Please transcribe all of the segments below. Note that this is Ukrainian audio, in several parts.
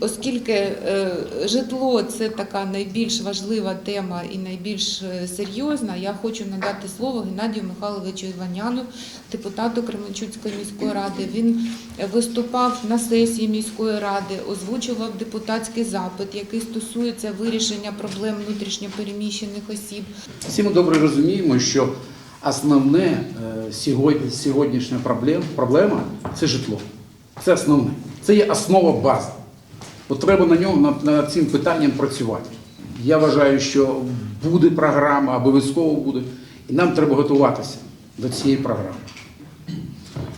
Оскільки е, житло це така найбільш важлива тема і найбільш е, серйозна, я хочу надати слово Геннадію Михайловичу Іваняну, депутату Кременчуцької міської ради. Він виступав на сесії міської ради, озвучував депутатський запит, який стосується вирішення проблем внутрішньопереміщених осіб. Всі ми добре розуміємо, що основне е, сьогодні, сьогоднішня проблема, проблема це житло. Це основне. Це є основа бази. От треба на ньому над, над цим питанням працювати. Я вважаю, що буде програма, обов'язково буде, і нам треба готуватися до цієї програми.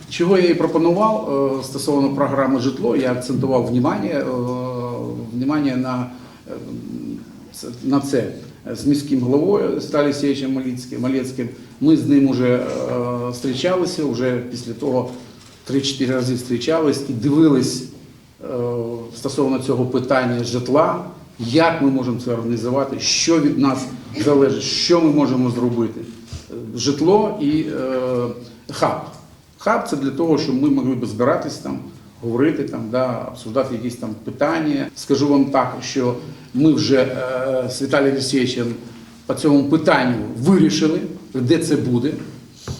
Чого я і пропонував е, стосовно програми житло, я акцентував внимання, е, на, е, на це з міським головою Сталі Сєвичем Малецьким. Ми з ним вже зустрічалися, вже після того 3-4 рази зустрічались і дивились стосовно цього питання житла, як ми можемо це організувати, що від нас залежить, що ми можемо зробити. Е, Житло і е, хаб. Хаб це для того, щоб ми могли б збиратись там, говорити, там, да, обсуждати якісь там питання. Скажу вам так, що ми вже е, з Віталієм Олексійовичем по цьому питанню вирішили, де це буде,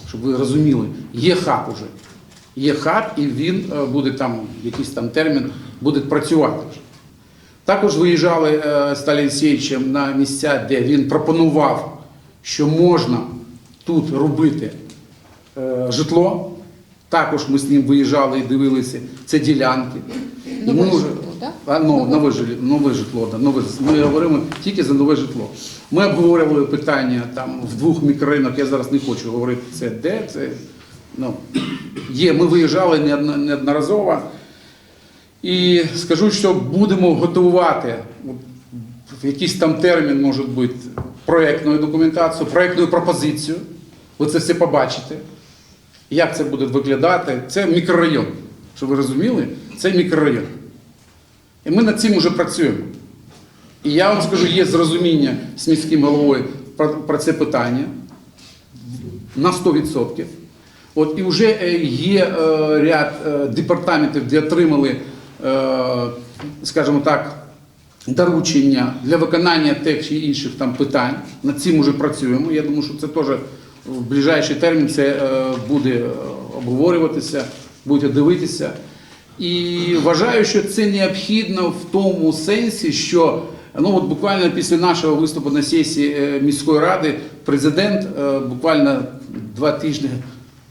щоб ви розуміли, є хаб уже. Є хаб, і він е, буде там, якийсь там термін, буде працювати вже. Також виїжджали е, з Сталін Сєвичем на місця, де він пропонував, що можна тут робити е, житло. Також ми з ним виїжджали і дивилися це ділянки. Нове житло, так? А, ну, нове, жилі- нове житло, да, нове, ми говоримо тільки за нове житло. Ми обговорювали питання там в двох мікрорайонах, я зараз не хочу говорити це де, це ну, є. Ми виїжджали неодноразово. І скажу, що будемо готувати в якийсь там термін, може бути, проєктну документацію, проєктну пропозицію. Ви це все побачите. Як це буде виглядати? Це мікрорайон. Щоб ви розуміли, це мікрорайон. І ми над цим вже працюємо. І я вам скажу, є зрозуміння з міським головою про, це питання на 100%. От і вже е, є е, ряд е, департаментів, де отримали, скажімо так, доручення для виконання тих чи інших там питань. Над цим вже працюємо. Я думаю, що це теж в ближайший термін це буде обговорюватися, будете дивитися. І вважаю, що це необхідно в тому сенсі, що ну от буквально після нашого виступу на сесії міської ради президент буквально два тижні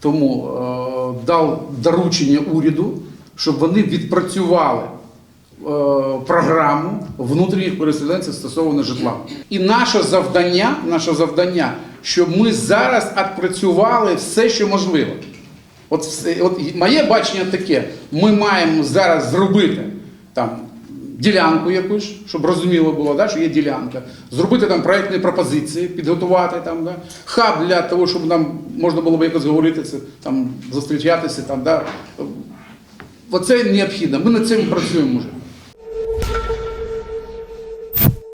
тому е, дав доручення уряду, щоб вони відпрацювали е, програму внутрішніх переселенців стосовно житла. І наше завдання, наше завдання, щоб ми зараз відпрацювали все, що можливо. От, все- от моє бачення таке: ми маємо зараз зробити там ділянку якусь, щоб розуміло було, да, що є ділянка, зробити там проєктні пропозиції, підготувати там, да, хаб для того, щоб нам можна було б якось говорити, це, там, зустрічатися. Там, да. Оце необхідно. Ми над цим працюємо вже.